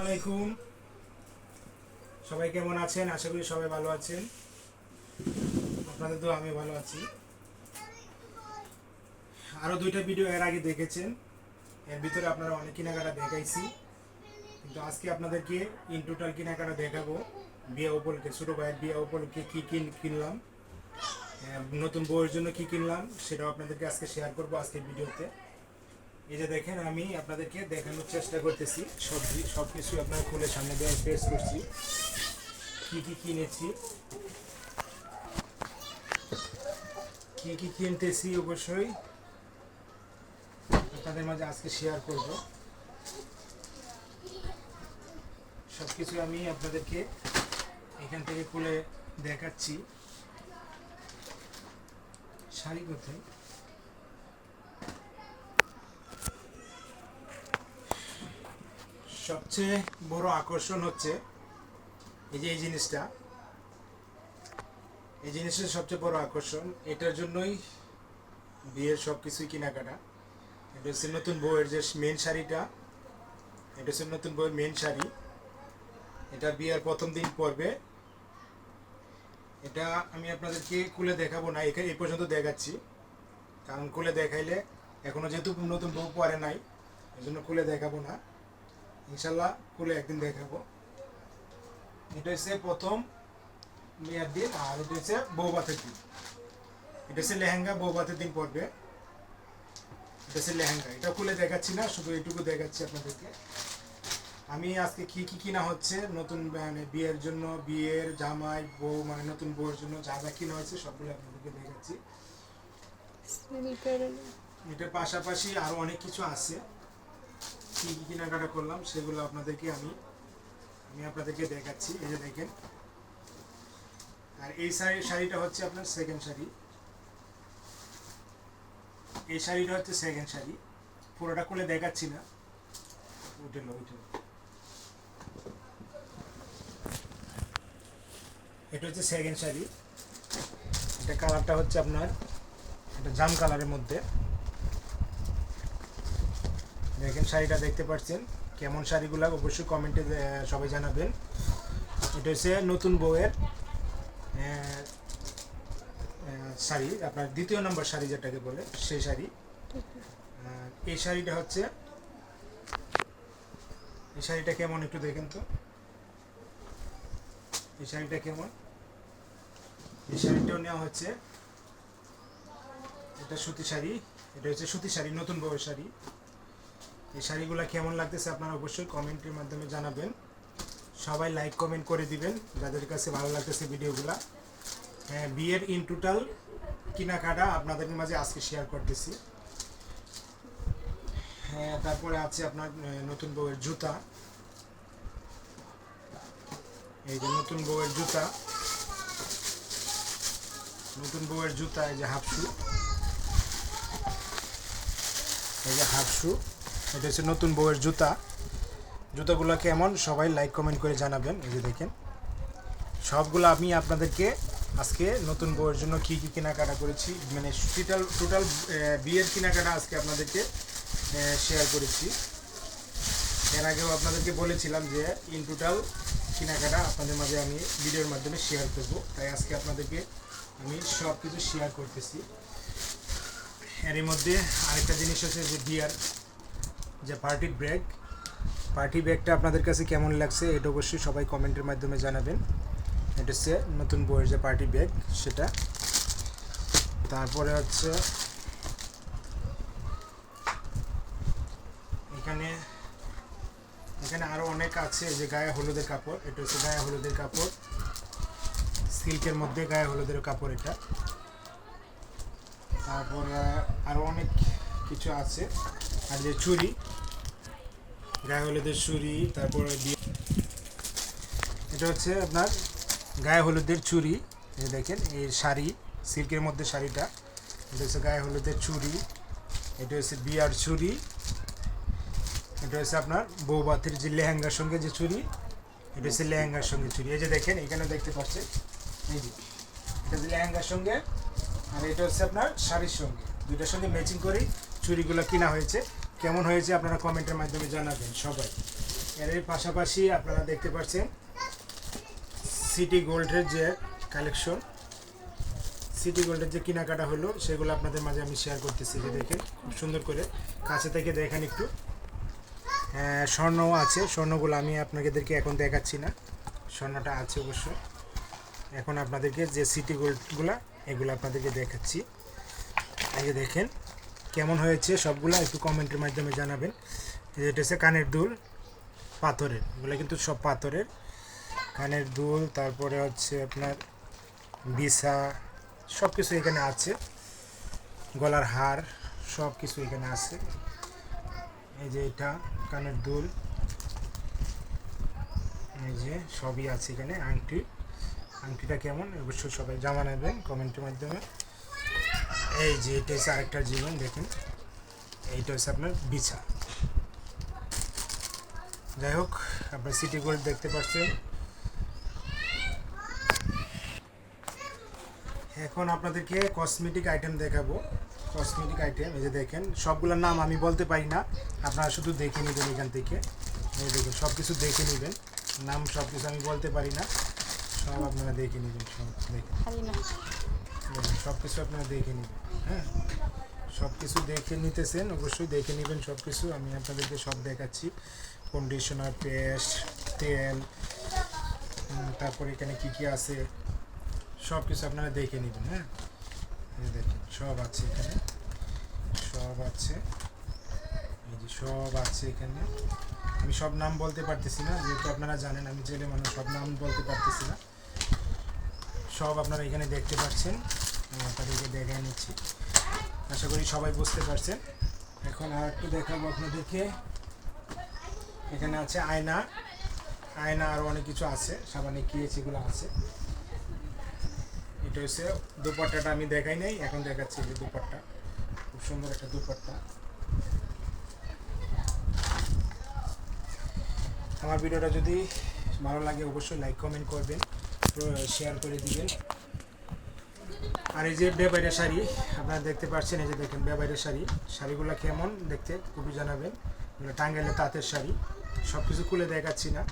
আলাইকুম। সবাই কেমন আছেন? আশা করি সবাই ভালো আছেন। আপনাদের তো আমি ভালো আছি। আরও দুইটা ভিডিও এর আগে দেখেছেন। এর ভিতরে আপনারা অনেক কেনাকাটা দেখাইছি। কিন্তু আজকে আপনাদেরকে ইন টোটাল কেনাকাটা দেখাবো। বিয়ে উপলক্ষে, ছোটো ভাইয়ের বিয়ে উপলক্ষে কী কিন কিনলাম নতুন বউয়ের জন্য কী কিনলাম, সেটাও আপনাদেরকে আজকে শেয়ার করব আজকের ভিডিওতে এই যে দেখেন, আমি আপনাদেরকে দেখানোর চেষ্টা করতেছি। সব সব কিছু আপনার খুলে সামনে দিয়ে পেশ করছি। কি কি কিনেছি? কি কি কিনতেছি অবশ্যই আপনাদের মাঝে আজকে শেয়ার করব। সব কিছু আমি আপনাদেরকে এখান থেকে খুলে দেখাচ্ছি। শাড়ি কোথায়? সবচেয়ে বড় আকর্ষণ হচ্ছে এই যে এই জিনিসটা। এই জিনিসটা সবচেয়ে বড় আকর্ষণ। এটার জন্যই বিয়ের সব কিছুই কেনাকাটা। এটা হচ্ছে নতুন বউয়ের যে মেন শাড়িটা, এটা হচ্ছে নতুন বউয়ের মেন শাড়ি। এটা বিয়ের প্রথম দিন পরবে। এটা আমি আপনাদেরকে খুলে দেখাবো না এখানে এই পর্যন্ত দেখাচ্ছি। কারণ খুলে দেখাইলে এখনও যেহেতু নতুন বউ পরে নাই এই জন্য খুলে দেখাবো না। ইনশাল্লাহ খুলে একদিন দেখাবো। এটা হচ্ছে প্রথম মেয়ার দিন আর এটা হচ্ছে বৌবাতের দিন। এটা হচ্ছে লেহেঙ্গা বৌবাতের দিন পড়বে। এটা হচ্ছে লেহেঙ্গা। এটা খুলে দেখাচ্ছি না শুধু এইটুকু দেখাচ্ছি আপনাদেরকে। আমি আজকে কি কি কিনা হচ্ছে নতুন মানে বিয়ের জন্য বিয়ের জামাই বউ মানে নতুন বউয়ের জন্য যা যা কিনা হয়েছে সবগুলো আপনাদেরকে দেখাচ্ছি। এটার পাশাপাশি আরও অনেক কিছু আছে। কি কি কেনাকাটা করলাম সেগুলো আপনাদেরকে আমি আমি আপনাদেরকে দেখাচ্ছি। এই যে দেখেন। আর এই শাড়ি, শাড়িটা হচ্ছে আপনার সেকেন্ড শাড়ি। এই শাড়িটা হচ্ছে সেকেন্ড শাড়ি। পুরোটা খুলে দেখাচ্ছি না। উঠে লো এটা হচ্ছে সেকেন্ড শাড়ি। এটা কালারটা হচ্ছে আপনার, এটা জাম কালারের মধ্যে। দেখেন শাড়িটা দেখতে পাচ্ছেন। কেমন শাড়িগুলো, অবশ্যই কমেন্টে সবাই জানাবেন। এটা হচ্ছে নতুন বউয়ের শাড়ি। আপনার দ্বিতীয় নম্বর শাড়ি যেটাকে বলে সেই শাড়ি। এই শাড়িটা হচ্ছে, এই শাড়িটা কেমন একটু দেখেন তো। এই শাড়িটা কেমন? এই শাড়িটাও নেওয়া হচ্ছে, এটা সুতি শাড়ি, এটা হচ্ছে সুতি শাড়ি, নতুন বউয়ের শাড়ি। এই শাড়িগুলো কেমন লাগতেছে আপনারা অবশ্যই কমেন্টের মাধ্যমে জানাবেন। সবাই লাইক কমেন্ট করে দিবেন, যাদের কাছে ভালো লাগতেছে ভিডিওগুলো। হ্যাঁ বিয়ের ইন টোটাল কেনাকাটা আপনাদের মাঝে আজকে শেয়ার করতেছি। হ্যাঁ তারপরে আছে আপনার নতুন বউয়ের জুতা। এই যে নতুন বউয়ের জুতা। নতুন বউয়ের জুতা, এই যে হাফ শু এই যে হাফ শু এটা হচ্ছে নতুন বউয়ের জুতা। জুতাগুলো কেমন? সবাই লাইক কমেন্ট করে জানাবেন। এই যে দেখেন। সবগুলো আমি আপনাদেরকে আজকে নতুন বউয়ের জন্য কী কী কেনাকাটা করেছি মানে টোটাল টোটাল বিয়ের কেনাকাটা আজকে আপনাদেরকে শেয়ার করেছি। এর আগেও আপনাদেরকে বলেছিলাম যে ইন টোটাল কেনাকাটা আপনাদের মাঝে আমি ভিডিওর মাধ্যমে শেয়ার করব। তাই আজকে আপনাদেরকে আমি সব কিছু শেয়ার করতেছি। এরই মধ্যে আরেকটা জিনিস হচ্ছে যে বিয়ার। যে পার্টি ব্রেক পার্টি ব্যাগটা আপনাদের কাছে কেমন লাগছে এটা অবশ্যই সবাই কমেন্টের মাধ্যমে জানাবেন। এটা হচ্ছে নতুন বইয়ের যে পার্টি ব্যাগ সেটা। তারপরে হচ্ছে এখানে এখানে আরও অনেক আছে যে গায়ে হলুদের কাপড়, এটা হচ্ছে গায়ে হলুদের কাপড়। সিল্কের মধ্যে গায়ে হলুদের কাপড় এটা। তারপরে আরও অনেক কিছু আছে। আর যে চুড়ি গায়ে হলুদের চুড়ি তারপরে এটা হচ্ছে আপনার গায়ে হলুদের চুড়ি এই দেখেন, এই শাড়ি, সিল্কের মধ্যে শাড়িটা। এটা হচ্ছে গায়ে হলুদের চুড়ি এটা হচ্ছে বিয়ার চুড়ি এটা হচ্ছে আপনার বৌবাতের যে লেহেঙ্গার সঙ্গে যে চুড়ি এটা হচ্ছে লেহেঙ্গার সঙ্গে চুড়ি এই যে দেখেন এখানে দেখতে পাচ্ছেন। এই যে, এটা হচ্ছে লেহেঙ্গার সঙ্গে আর এটা হচ্ছে আপনার শাড়ির সঙ্গে। দুইটার সঙ্গে ম্যাচিং করেই চুড়িগুলো কেনা হয়েছে। কেমন হয়েছে আপনারা কমেন্টের মাধ্যমে জানাবেন সবাই। এর পাশাপাশি আপনারা দেখতে পাচ্ছেন সিটি গোল্ডের যে কালেকশন সিটি গোল্ডের যে কেনাকাটা হলো সেগুলো আপনাদের মাঝে আমি শেয়ার করতেছি যে দেখেন খুব সুন্দর করে। কাছে থেকে দেখেন একটু। হ্যাঁ, স্বর্ণও আছে স্বর্ণগুলো আমি আপনাদেরকে এখন দেখাচ্ছি না। স্বর্ণটা আছে অবশ্য। এখন আপনাদেরকে যে সিটি গোল্ডগুলো এগুলো আপনাদেরকে দেখাচ্ছি। যে দেখেন কেমন হয়েছে সবগুলো একটু কমেন্টের মাধ্যমে জানাবেন। এটা হচ্ছে কানের দুল, পাথরের। এগুলো কিন্তু সব পাথরের। কানের দুল, তারপরে হচ্ছে আপনার বিছা সব কিছু এখানে আছে। গলার হার সব কিছু এখানে আছে। এই যে এটা, কানের দুল। এই যে সবই আছে এখানে। আংটি, আংটিটা কেমন? অবশ্যই সবাই জামা নেবেন কমেন্টের মাধ্যমে। এই যে এটা হচ্ছে আরেকটা জীবন, দেখেন। এইটা হচ্ছে আপনার বিছা। যাই হোক, আপনার সিটি গোল্ড দেখতে পাচ্ছেন। এখন আপনাদেরকে কসমেটিক আইটেম দেখাবো। কসমেটিক আইটেম এই যে দেখেন, সবগুলোর নাম আমি বলতে পারি না। আপনারা শুধু দেখে নেবেন এখান থেকে। এই দেখুন সব কিছু দেখে নেবেন। নাম সব কিছু আমি বলতে পারি না। সব আপনারা দেখে নেবেন, সব দেখে। সব কিছু আপনারা দেখে নেবেন হ্যাঁ? সব কিছু দেখে নিতেছেন, অবশ্যই দেখে নেবেন সব কিছু আমি আপনাদেরকে সব দেখাচ্ছি। কন্ডিশনার পেস্ট তেল তারপর এখানে কি কি আছে সব কিছু আপনারা দেখে নেবেন হ্যাঁ? দেখেন, সব আছে এখানে। সব আছে। এই যে সব আছে এখানে। আমি সব নাম বলতে পারতেছি না, যেহেতু আপনারা জানেন, আমি জেলে মানুষ, সব নাম বলতে পারতেছি না। সব আপনারা এখানে দেখতে পাচ্ছেন। আপনাদেরকে দেখে নিচ্ছি। আশা করি সবাই বুঝতে পারছেন এখন আর একটু দেখাবো আপনাদেরকে। এখানে আছে আয়না। আয়না আরও অনেক কিছু আছে, সাবানে কি এগুলো আছে। এটা হচ্ছে দুপাট্টাটা আমি দেখাই নাই, এখন দেখাচ্ছি যে দুপাট্টা। খুব সুন্দর একটা দুপাট্টা। আমার ভিডিওটা যদি ভালো লাগে, অবশ্যই লাইক কমেন্ট করবেন, শেয়ার করে দিবেন। আর এই যে বেবাইরের শাড়ি, আপনারা দেখতে পাচ্ছেন, এই যে দেখেন বেবাইরের শাড়ি। শাড়িগুলো কেমন দেখতে, খুবই জানাবেন। এগুলো টাঙ্গাইলে তাঁতের শাড়ি। সব কিছু খুলে দেখাচ্ছি না,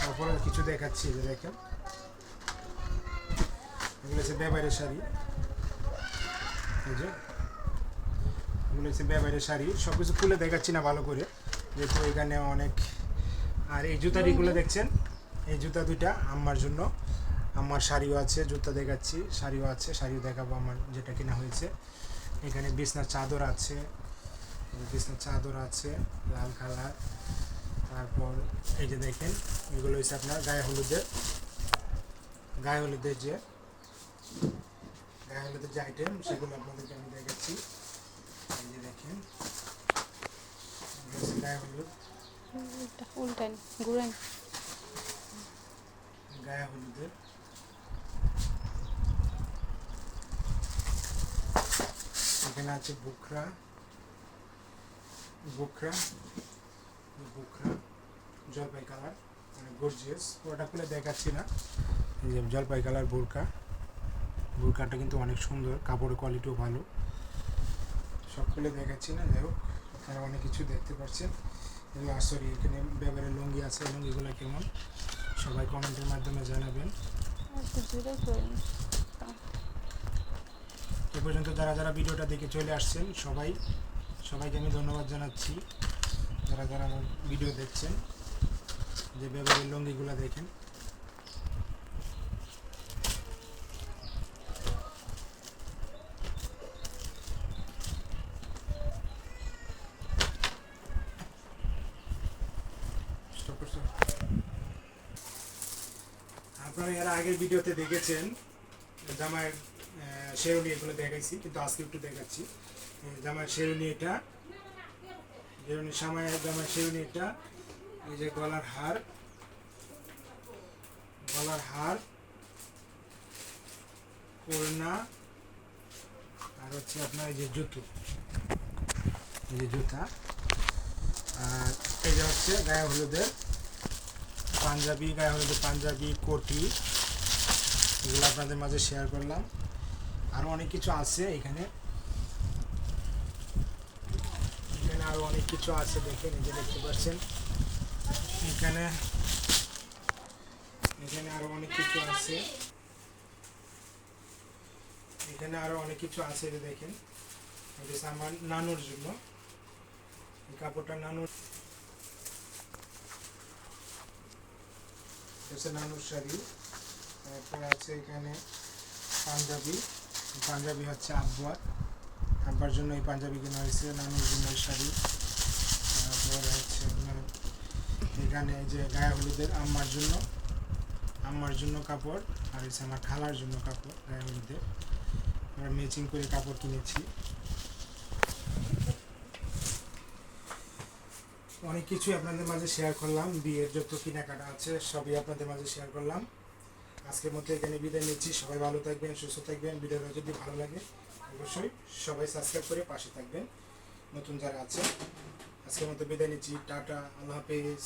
তারপরে কিছু দেখাচ্ছি এই যে দেখেন। এগুলো হচ্ছে বেবাইরের শাড়ি। এই যে, এগুলো হচ্ছে বেবাইরের শাড়ি। সব কিছু খুলে দেখাচ্ছি না ভালো করে, যেহেতু এখানে অনেক আর এই জুতারিগুলো দেখছেন? এই জুতা দুইটা আমার জন্য। আমার শাড়িও আছে জুতা দেখাচ্ছি শাড়িও আছে শাড়িও দেখাবো আমার যেটা কিনা হয়েছে। এখানে বিছনার চাদর আছে বিছনার চাদর আছে লাল কালার। তারপর এই যে দেখেন এগুলো হচ্ছে আপনার গায়ে হলুদের গায়ে হলুদের যে গায়ে হলুদের যে আইটেম সেগুলো আপনাদেরকে আমি দেখাচ্ছি। এই যে দেখেন গায়ে হলুদ। উল্টান ঘুরেন গায়ে হলুদের। এখানে আছে বুকরা। বুকরা বুকরা, জলপাই কালার মানে গর্জিয়াস ওটা খুলে দেখাচ্ছি না। এই যে জলপাই কালার বোরকা। বোরকাটা কিন্তু অনেক সুন্দর, কাপড়ের কোয়ালিটিও ভালো। সব খুলে দেখাচ্ছি না, যাই হোক, আপনারা অনেক কিছু দেখতে পাচ্ছেন। এগুলো সরি এখানে ব্যাপারে লুঙ্গি আছে, লুঙ্গিগুলো কেমন? সবাই কমেন্টের মাধ্যমে জানাবেন একটু জোরে করেন এ পর্যন্ত যারা যারা ভিডিওটা দেখে চলে আসছেন, সবাই, সবাইকে আমি ধন্যবাদ জানাচ্ছি। যারা যারা আমার ভিডিও দেখছেন, যে ব্যবহারের লুঙ্গিগুলো দেখেন। আপনারা এর আগের ভিডিওতে দেখেছেন জামার শেরুনি এগুলো দেখাইছি, কিন্তু আজকে একটু দেখাচ্ছি। জামার শেরুনি এটা শেরুনি সামায় জামার শেরুনি এটা, এই যে গলার হার গলার হার ওড়না আর হচ্ছে আপনার এই যে জুতো। এই যে জুতা, আর যে হচ্ছে গায়ে হলুদের পাঞ্জাবি, গায়ে হলুদের পাঞ্জাবি, কোটি, এগুলো আপনাদের মাঝে শেয়ার করলাম। আরও অনেক কিছু আছে এখানে। এখানে আরও অনেক কিছু আছে দেখে নিজে দেখতে পাচ্ছেন। এখানে এখানে আরও অনেক কিছু আছে। এখানে আরও অনেক কিছু আছে যে দেখেন। এটা আমার নানুর জন্য। এই কাপড়টা নানুর। নানুর শাড়ি। তারপরে আছে এখানে পাঞ্জাবি। পাঞ্জাবি হচ্ছে আব্বার আব্বার জন্য এই পাঞ্জাবি কেনা হয়েছে, নানুর জন্য এই শাড়ি। তারপরে হচ্ছে এখানে এই যে গায়ে হলুদের আম্মার জন্য আম্মার জন্য কাপড়, আর হচ্ছে আমার খালার জন্য কাপড়, গায়ে হলুদের। আমরা ম্যাচিং করে কাপড় কিনেছি। অনেক কিছুই আপনাদের মাঝে শেয়ার করলাম, বিয়ের যত কেনাকাটা আছে, সবই আপনাদের মাঝে শেয়ার করলাম। আজকের মধ্যে এখানে বিদায় নিচ্ছি। সবাই ভালো থাকবেন, সুস্থ থাকবেন। ভিডিওটা যদি ভালো লাগে, অবশ্যই সবাই সাবস্ক্রাইব করে পাশে থাকবেন। নতুন যারা আছে আজকের মতো বিদায় নিচ্ছি। টাটা, আল্লাহ হাফেজ।